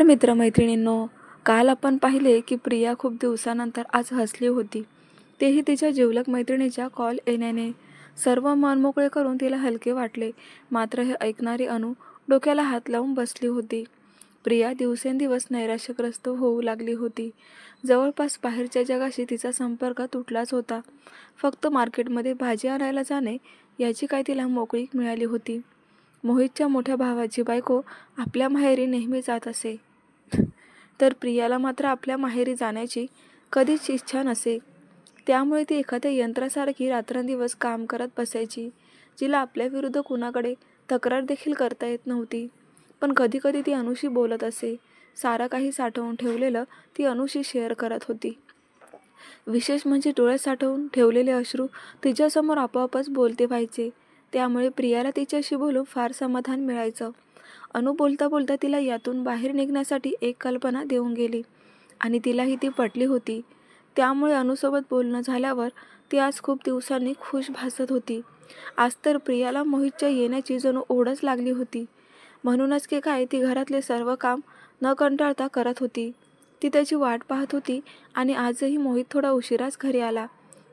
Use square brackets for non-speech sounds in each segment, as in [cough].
तर मित्रमैत्रिणींनो काल आपण पाहिले की प्रिया खूप दिवसानंतर आज हसली होती. तेही तिच्या जिवलक मैत्रिणीच्या कॉल येण्याने. सर्व मनमोकळे करून तिला हलके वाटले. मात्र हे ऐकणारी अनु डोक्याला हात लावून बसली होती. प्रिया दिवसेंदिवस नैराश्यग्रस्त होऊ लागली होती. जवळपास बाहेरच्या जगाशी तिचा संपर्क तुटलाच होता. फक्त मार्केटमध्ये भाजी आणायला जाणे याची काय तिला मोकळीक मिळाली होती. मोहितच्या मोठ्या भावाची बायको आपल्या माहेरी नेहमी जात असे. तर प्रियाला मात्र आपल्या माहेरी जाण्याची कधीच इच्छा नसे. त्यामुळे ती एखाद्या यंत्रासारखी रात्रंदिवस काम करत बसायची जिला आपल्याविरुद्ध कुणाकडे तक्रार देखील करता येत नव्हती. पण कधीकधी ती अनुशी बोलत असे. सारं काही साठवून ठेवलेलं ती अनुशी शेअर करत होती. विशेष म्हणजे डोळ्यात साठवून ठेवलेले अश्रू तिच्यासमोर आपोआपच बोलते व्हायचे. त्यामुळे प्रियाला तिच्याशी बोलून फार समाधान मिळायचं. अनु बोलता बोलता तिला यातून बाहेर निघण्यासाठी एक कल्पना देऊन गेली. आणि तिलाही ती पटली होती. त्यामुळे अनुसोबत बोलणं झाल्यावर ती आज खूप दिवसांनी खुश भासत होती. आज तर प्रियाला मोहितच्या येण्याची जणू ओढच लागली होती. म्हणूनच की काय ती घरातले सर्व काम न कंटाळता करत होती. ती त्याची वाट पाहत होती आणि आजही मोहित थोडा उशिराच घरी आला.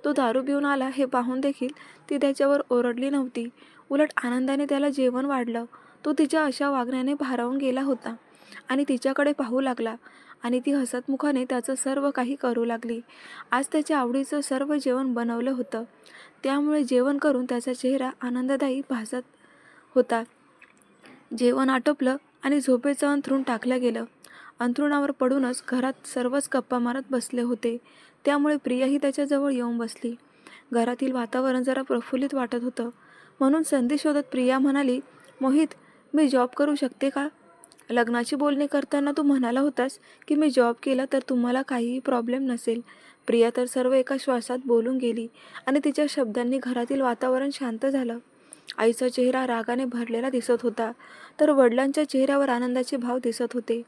तो दारू पिऊन आला हे पाहून देखील ती त्याच्यावर ओरडली नव्हती. उलट आनंदाने त्याला जेवण वाढलं. तो तिच्या अशा वागण्याने भारावून गेला होता आणि तिच्याकडे पाहू लागला आणि ती हसतमुखाने त्याचं सर्व काही करू लागली. आज त्याच्या आवडीचं सर्व जेवण बनवलं होतं. त्यामुळे जेवण करून त्याचा चेहरा आनंददायी भासत होता. जेवण आटोपलं आणि झोपेचं अंथरूण टाकलं गेलं. अंथरुणावर पडूनच घरात सर्वच गप्पा मारत बसले होते. त्यामुळे प्रियाही त्याच्याजवळ येऊन बसली. घरातील वातावरण जरा प्रफुल्लित वाटत होतं. म्हणून संधी शोधत प्रिया म्हणाली मोहित मी जॉब करू शकते का? लग्नाची बोलणी करताना तू म्हणाला होतास की मी जॉब केला तर तुम्हाला काहीही प्रॉब्लेम नसेल. प्रिया तर सर्व एका श्वासात बोलून गेली आणि तिच्या शब्दांनी घरातील वातावरण शांत झालं. आईचा चेहरा रागाने भरलेला दिसत होता तर वडिलांच्या चेहऱ्यावर आनंदाचे भाव दिसत होते.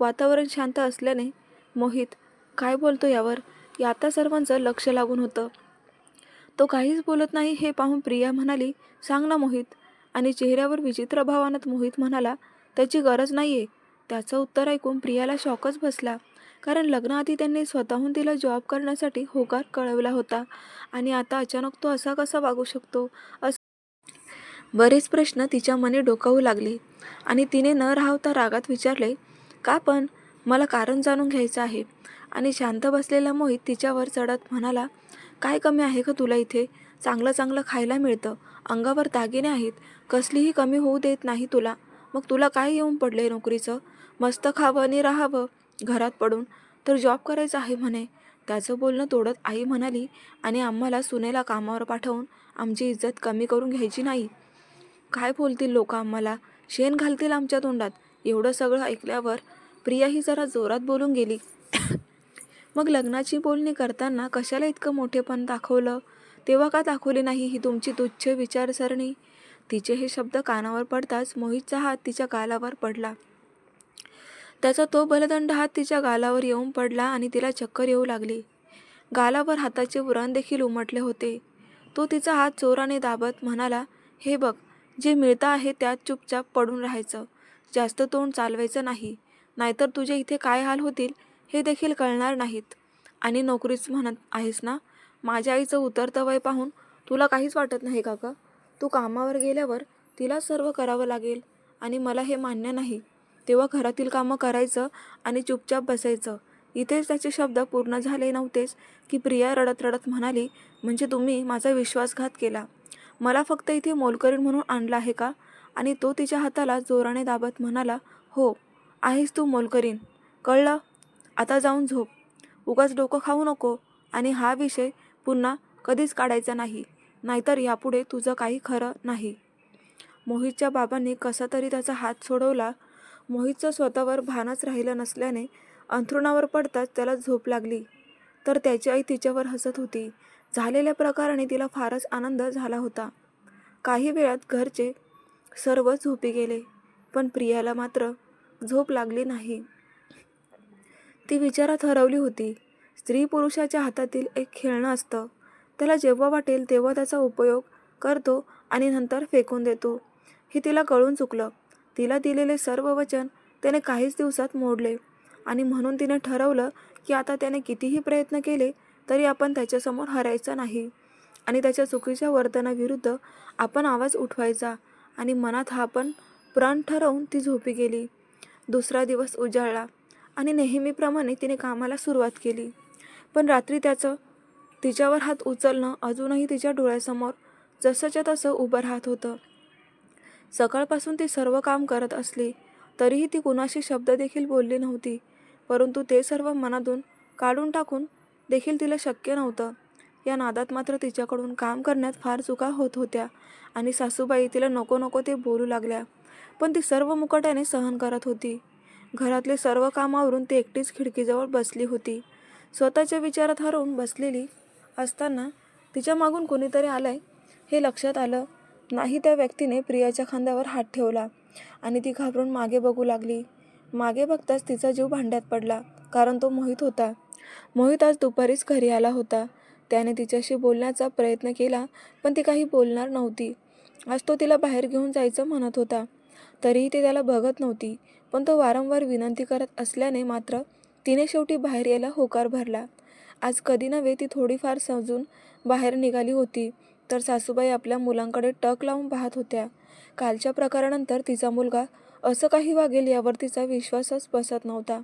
वातावरण शांत असल्याने मोहित काय बोलतो यावर? आता सर्वांचं लक्ष लागून होतं. तो काहीच बोलत नाही हे पाहून प्रिया म्हणाली सांग ना मोहित आणि चेहऱ्यावर विचित्र भावानात मोहित म्हणाला त्याची गरज नाही आहे त्याचं उत्तर ऐकून प्रियाला शॉकच बसला कारण लग्नाआधी त्यांनी स्वतःहून तिला जॉब करण्यासाठी होकार कळवला होता आणि आता अचानक तो असा कसा वागू शकतो? असं बरेच प्रश्न तिच्या मनी डोकावू लागले आणि तिने न राहता रागात विचारले का पण? मला कारण जाणून घ्यायचं आहे. आणि शांत बसलेला मोहित तिच्यावर चढत म्हणाला काय कमी आहे का तुला इथे? चांगलं चांगलं खायला मिळतं. अंगावर दागिने आहेत. कसलीही कमी होऊ देत नाही तुला. मग तुला काय येऊन पडले नोकरीचं? मस्त खावं आणि राहावं. घरात पडून. तर जॉब करायचं आहे म्हणे. त्याचं बोलणं तोडत आई म्हणाली आणि आम्हाला सुनेला कामावर पाठवून आमची इज्जत कमी करून घ्यायची नाही. काय बोलतील लोक आम्हाला? शेण घालतील आमच्या तोंडात. एवढं सगळं ऐकल्यावर प्रियाही जरा जोरात बोलून गेली. [coughs] मग लग्नाची बोलणी करताना कशाला इतकं मोठेपण दाखवलं? तेव्हा का दाखवली नाही ही तुमची तुच्छ विचारसरणी? तिचे हे शब्द कानावर पडताच मोहितचा हात तिच्या गालावर पडला. त्याचा तो बलदंड हात तिच्या गालावर येऊन पडला आणि तिला चक्कर येऊ लागली. गालावर हाताचे व्रण देखील उमटले होते. तो तिचा हात जोराने दाबत म्हणाला हे बघ जे मिळतं आहे त्यात चुपचाप पडून राहायचं. जास्त तोंड चालवायचं नाही. नाहीतर तुझे इथे काय हाल होतील हे देखील कळणार नाहीत. आणि नोकरीच म्हणत आहेस ना? माझ्या आईचं उतरतं वय पाहून तुला काहीच वाटत नाही काका तू कामावर गेल्यावर तिला सर्व करावं लागेल आणि मला हे मान्य नाही. तेव्हा घरातील कामं करायचं आणि चुपचाप बसायचं. इथेच त्याचे शब्द पूर्ण झाले नव्हतेच की प्रिया रडत रडत म्हणाली म्हणजे तुम्ही माझा विश्वासघात केला? मला फक्त इथे मोलकरीण म्हणून आणला आहे का? आणि तो तिच्या हाताला जोराने दाबत म्हणाला हो आहेस तू मोलकरीण. कळलं? आता जाऊन झोप. उगाच डोकं खाऊ नको आणि हा विषय पुन्हा कधीच काढायचा नाही. नाहीतर यापुढे तुझं काही खरं नाही. मोहितच्या बाबांनी कसा तरी त्याचा हात सोडवला. मोहितचं स्वतःवर भानच राहिलं नसल्याने अंथरुणावर पडताच त्याला झोप लागली. तर त्याची आई तिच्यावर हसत होती. झालेल्या प्रकाराने तिला फारच आनंद झाला होता. काही वेळात घरचे सर्व झोपी गेले पण प्रियाला मात्र झोप लागली नाही. ती विचारात हरवली होती. स्त्री पुरुषाच्या हातातील एक खेळणं असतं. त्याला जेव्हा वाटेल तेव्हा त्याचा उपयोग करतो आणि नंतर फेकून देतो. हे तिला कळून चुकलं. तिला दिलेले सर्व वचन त्याने काहीच दिवसात मोडले. आणि म्हणून तिने ठरवलं की आता त्याने कितीही प्रयत्न केले तरी आपण त्याच्यासमोर हरायचं नाही. आणि त्याच्या चुकीच्या वर्तनाविरुद्ध आपण आवाज उठवायचा आणि मनात हा पण प्राण ठरवून ती झोपी गेली. दुसरा दिवस उजाळला आणि नेहमीप्रमाणे तिने कामाला सुरुवात केली. पण रात्री त्याचं तिच्यावर हात उचलणं अजूनही तिच्या डोळ्यासमोर जसंच्या तसं उभं राहत होतं. सकाळपासून ती सर्व काम करत असली तरीही ती कुणाशी शब्द देखील बोलली नव्हती परंतु ते सर्व मनातून काढून टाकून देखील तिला शक्य नव्हतं. या नादात मात्र तिच्याकडून काम करण्यात फार चुका होत होत्या आणि सासूबाई तिला नको नको ते बोलू लागल्या पण ती सर्व मुकट्याने सहन करत होती. घरातले सर्व कामावरून ती एकटीच खिडकीजवळ बसली होती. स्वतःच्या विचारात हरवून बसलेली असताना तिच्या मागून कोणीतरी आलंय? हे लक्षात आलं नाही त्या व्यक्तीने प्रियाच्या खांद्यावर हात ठेवला आणि ती घाबरून मागे बघू लागली. मागे बघताच तिचा जीव भांड्यात पडला कारण तो मोहित होता. मोहित आज दुपारीच घरी आला होता. त्याने तिच्याशी बोलण्याचा प्रयत्न केला पण ती काही बोलणार नव्हती. आज तो तिला बाहेर घेऊन जायचं म्हणत होता. तरीही ती त्याला बघत नव्हती पण तो वारंवार विनंती करत असल्याने मात्र तिने शेवटी बाहेर यायला होकार भरला. आज कधी नव्हे ती थोडीफार समजून बाहेर निघाली होती. तर सासूबाई आपल्या मुलांकडे टक लावून पाहत होत्या. कालच्या प्रकारानंतर तिचा मुलगा असं काही वागेल यावर तिचा विश्वासच बसत नव्हता.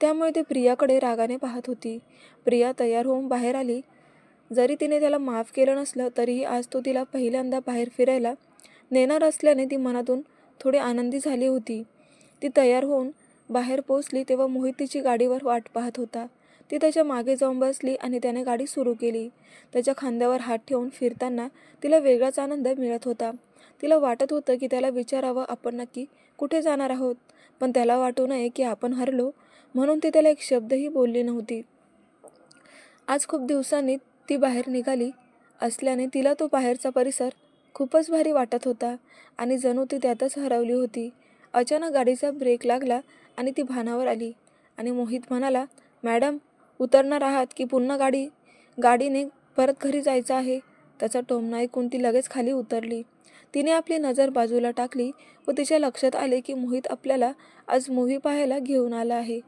त्यामुळे ती प्रियाकडे रागाने पाहत होती. प्रिया तयार होऊन बाहेर आली. जरी तिने त्याला माफ केलं नसलं तरीही आज तो तिला पहिल्यांदा बाहेर फिरायला नेणार असल्याने ती मनातून थोडी आनंदी झाली होती. ती तयार होऊन बाहेर पोचली तेव्हा मोहित तिची गाडीवर वाट पाहत होता. ती त्याच्यामागे जाऊन बसली आणि त्याने गाडी सुरू केली. त्याच्या खांद्यावर हात ठेवून फिरताना तिला वेगळाच आनंद मिळत होता. तिला वाटत होतं की त्याला विचारावं आपण नक्की कुठे जाणार आहोत पण त्याला वाटू नये की आपण हरलो म्हणून ती त्याला एक शब्दही बोलली नव्हती. आज खूप दिवसांनी ती बाहेर निघाली असल्याने तिला तो बाहेरचा परिसर खूपच भारी वाटत होता आणि जणू ती त्यातच हरवली होती. अचानक गाडीचा ब्रेक लागला आणि ती भानावर आली आणि मोहित म्हणाला मॅडम उतरणार आहात की पुन्हा गाडी गाडीने परत घरी जायचं आहे? त्याचा टोमणा ऐकून ती लगेच खाली उतरली. तिने आपली नजर बाजूला टाकली व तिच्या लक्षात आले की मोहित आपल्याला आज मूव्ही पाहायला घेऊन आला आहे.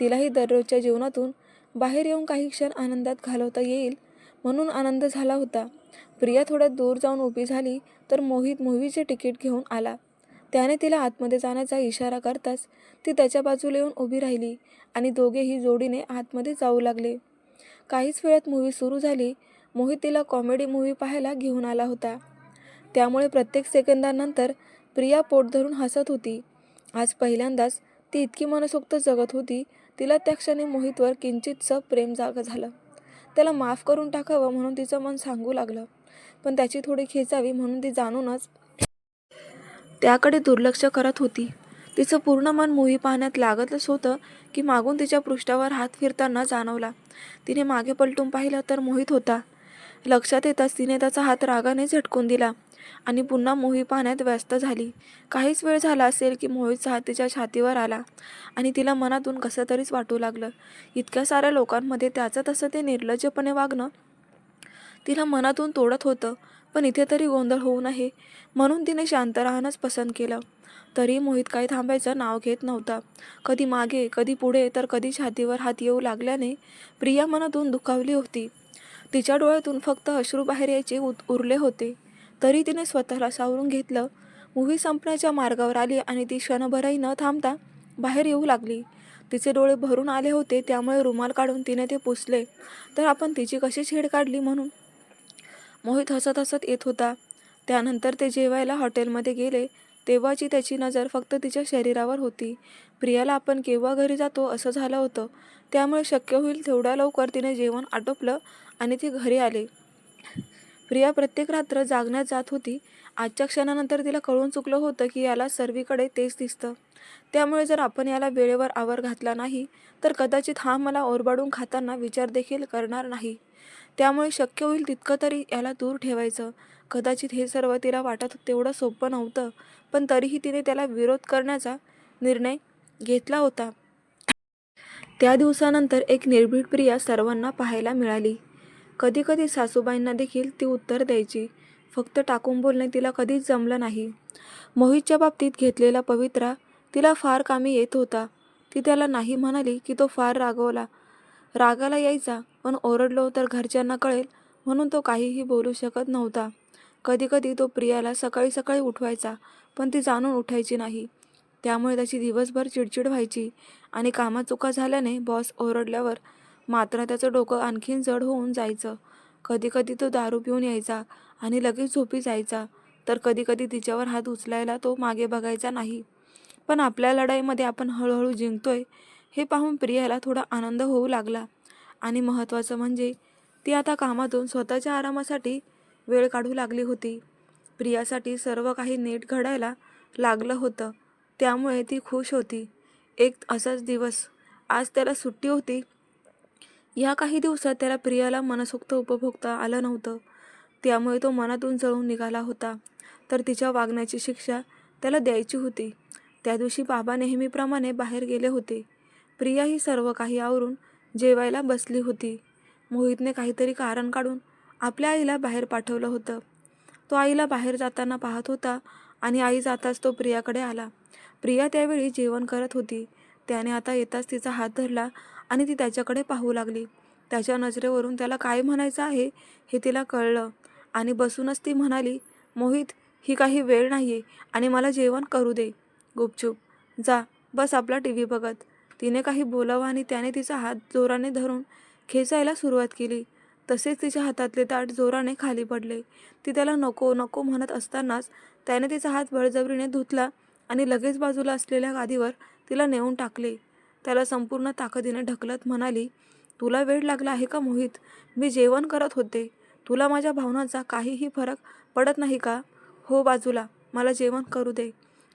तिलाही दररोजच्या जीवनातून बाहेर येऊन काही क्षण आनंदात घालवता येईल म्हणून आनंद झाला होता. प्रिया थोड्या दूर जाऊन उभी झाली तर मोहित मूव्हीचे तिकीट घेऊन आला. त्याने तिला आतमध्ये जाण्याचा इशारा करताच ती त्याच्या बाजूला येऊन उभी राहिली आणि दोघेही जोडीने आतमध्ये जाऊ लागले. काहीच वेळात मूव्ही सुरू झाली. मोहित तिला कॉमेडी मूव्ही पाहायला घेऊन आला होता. त्यामुळे प्रत्येक सेकंदानंतर प्रिया पोट धरून हसत होती. आज पहिल्यांदाच ती इतकी मनसोक्त जगत होती तिला त्या क्षणी मोहितवर किंचितचं प्रेम जाग झालं. त्याला माफ करून टाकावं म्हणून तिचं मन सांगू लागलं. पण त्याची थोडी खेचावी म्हणून ती जाणूनच त्याकडे दुर्लक्ष करत होती. तिचं पूर्ण मन मूवी पाहण्यात लागतच होतं की मागून तिच्या पृष्ठावर हात फिरताना जाणवला. तिने मागे पलटून पाहिलं तर मोहित होता. लक्षात येताच तिने त्याचा हात रागाने झटकून दिला आणि पुन्हा मोही पाहण्यात व्यस्त झाली. काहीच वेळ झाला असेल की मोहितचा हात तिच्या छातीवर आला आणि तिला मनातून कसं तरीच वाटू लागलं. इतक्या साऱ्या लोकांमध्ये त्याचं तसं ते निर्लज्जपणे वागणं तिला मनातून तोडत होतं. पण इथे तरी गोंधळ होऊ नये. म्हणून तिने शांत राहणंच पसंत केलं. तरी मोहित काही थांबायचं नाव घेत नव्हता. कधी मागे कधी पुढे तर कधी छातीवर हात येऊ लागल्याने प्रिया मनातून दुखावली होती. तिच्या डोळ्यातून फक्त अश्रू बाहेर यायचे उरले होते. तरी तिने स्वतःला सावरून घेतलं. मूव्ही संपण्याच्या मार्गावर आली आणि ती क्षणभरही न थांबता बाहेर येऊ लागली. तिचे डोळे भरून आले होते त्यामुळे रुमाल काढून तिने ते पुसले. तर आपण तिची कशी छेड काढली म्हणून? मोहित हसत हसत येत होता. त्यानंतर ते जेवायला हॉटेलमध्ये गेले. तेव्हाची त्याची नजर फक्त तिच्या शरीरावर होती. प्रियाला आपण केव्हा घरी जातो असं झालं होतं. त्यामुळे शक्य होईल तेवढ्या लवकर तिने जेवण आटोपलं आणि ती घरी आले. प्रिया प्रत्येक रात्र जागण्यात जात होती. आजच्या क्षणानंतर तिला कळून चुकलं होतं की याला सर्वीकडे तेच दिसतं. त्यामुळे जर आपण याला वेळेवर आवर घातला नाही तर कदाचित हा मला ओरबाडून खाताना विचार देखील करणार नाही. त्यामुळे शक्य होईल तितकं तरी याला दूर ठेवायचं. कदाचित हे सर्व तिला वाटत तेवढं सोपं नव्हतं पण तरीही तिने त्याला विरोध करण्याचा निर्णय घेतला होता. त्या दिवसानंतर एक निर्भीड प्रिया सर्वांना पाहायला मिळाली. कधीकधी सासूबाईंना देखील ती उत्तर द्यायची. फक्त टाकून बोलणे तिला कधीच जमलं नाही. मोहितच्या बाबतीत घेतलेला पवित्रा तिला फार कामी येत होता. ती त्याला नाही म्हणाली की तो फार रागवला. रागाला यायचा पण ओरडलो तर घरच्यांना कळेल म्हणून तो काहीही बोलू शकत नव्हता. कधीकधी तो प्रियाला सकाळी सकाळी उठवायचा पण ती जाणून उठायची नाही. त्यामुळे त्याची दिवसभर चिडचिड व्हायची आणि कामात चुका झाल्याने बॉस ओरडल्यावर मात्र त्याचं डोकं आणखीन जड होऊन जायचं. कधीकधी तो दारू पिऊन यायचा आणि लगेच झोपी जायचा तर कधीकधी तिच्यावर हात उचलायला तो मागे बघायचा नाही. पण आपल्या लढाईमध्ये आपण हळूहळू जिंकतोय हे पाहून प्रियाला थोडा आनंद होऊ लागला. आणि महत्त्वाचं म्हणजे ती आता कामातून स्वतःच्या आरामासाठी वेळ काढू लागली होती. प्रियासाठी सर्व काही नीट घडायला लागलं होतं. त्यामुळे ती खुश होती. एक असाच दिवस. आज त्याला सुट्टी होती. या काही दिवसात त्याला प्रियाला मनसोक्त उपभोगता आलं नव्हतं. त्यामुळे तो मनातून जळून निघाला होता. तर तिच्या वागण्याची शिक्षा त्याला द्यायची होती. त्या दिवशी बाबा नेहमीप्रमाणे बाहेर गेले होते. प्रिया ही सर्व काही आवरून जेवायला बसली होती. मोहितने काहीतरी कारण काढून आपल्या आईला बाहेर पाठवलं होतं. तो आईला बाहेर जाताना पाहत होता आणि आई जाताच तो प्रियाकडे आला. प्रिया त्यावेळी जेवण करत होती. त्याने आता येताच तिचा हात धरला आणि ती त्याच्याकडे पाहू लागली. त्याच्या नजरेवरून त्याला काय म्हणायचं आहे हे तिला कळलं आणि बसूनच ती म्हणाली मोहित ही काही वेळ नाही आहे आणि मला जेवण करू दे. गुपचूप. जा बस आपला टी व्ही बघत. तिने काही बोलावं आणि त्याने तिचा हात जोराने धरून खेचायला सुरुवात केली. तसेच तिच्या हातातले ताट जोराने खाली पडले. ती त्याला नको नको म्हणत असतानाच त्याने तिचा हात बळजबरीने धुतला आणि लगेच बाजूला असलेल्या गादीवर तिला नेऊन टाकले. त्याला संपूर्ण ताकदीने ढकलत म्हणाली तुला वेळ लागला आहे का मोहित? मी जेवण करत होते. तुला माझ्या भावनांचा काहीही फरक पडत नाही का? हो बाजूला मला जेवण करू दे.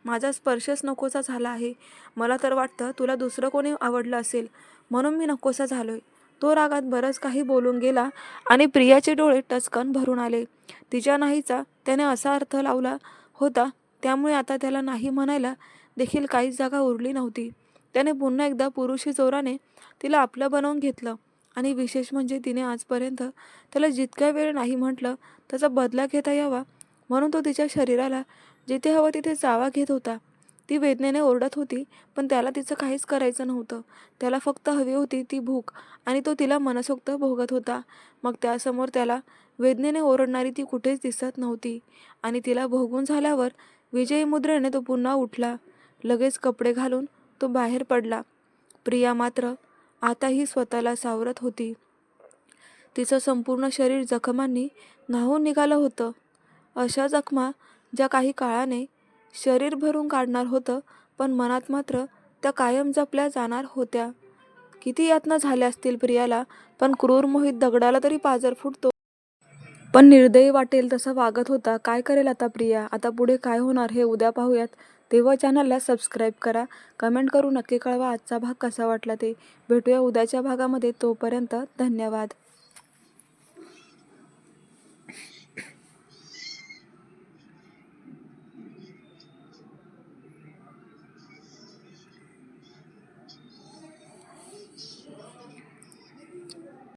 माझा स्पर्शच नकोसा झाला आहे. मला तर वाटतं तुला दुसरं कोणी आवडलं असेल. म्हणून मी नकोसा झालोय. तो रागात बरंच काही बोलून गेला आणि प्रियाचे डोळे टचकन भरून आले. तिच्या नाहीचा त्याने असा अर्थ लावला होता त्यामुळे आता त्याला नाही म्हणायला देखील काहीच जागा उरली नव्हती. त्याने पुन्हा एकदा पुरुषी जोराने तिला आपलं बनवून घेतलं आणि विशेष म्हणजे तिने आजपर्यंत त्याला जितक्या वेळ नाही म्हटलं त्याचा बदला घेता यावा म्हणून तो तिच्या शरीराला जिथे हवं तिथे चावा घेत होता. ती वेदनेने ओरडत होती पण त्याला तिचं काहीच करायचं नव्हतं. त्याला फक्त हवी होती ती भूक आणि तो तिला मनसोक्त भोगत होता. मग त्यासमोर त्याला वेदनेने ओरडणारी ती कुठेच दिसत नव्हती आणि तिला भोगून झाल्यावर विजयी मुद्रेने तो पुन्हा उठला. लगेच कपडे घालून तो बाहेर पडला. प्रिया मात्र आताही स्वतःला सावरत होती. तिचं संपूर्ण शरीर जखमांनी न्हावून निघालं होतं. अशा जखमा ज्या काही काळाने शरीर भरून काढणार होतं पण मनात मात्र त्या कायम जपल्या जाणार होत्या. किती यातना झाल्या असतील प्रियाला पण क्रूर मोहित दगडाला तरी पाजर फुटतो. पण निर्दयी वाटेल तसा वागत होता. काय करेल आता प्रिया? आता पुढे काय होणार हे उद्या पाहूयात. तेव्हा चॅनलला सबस्क्राईब करा. कमेंट करून नक्की कळवा आजचा भाग कसा वाटला ते. भेटूया उद्याच्या भागामध्ये. तोपर्यंत धन्यवाद.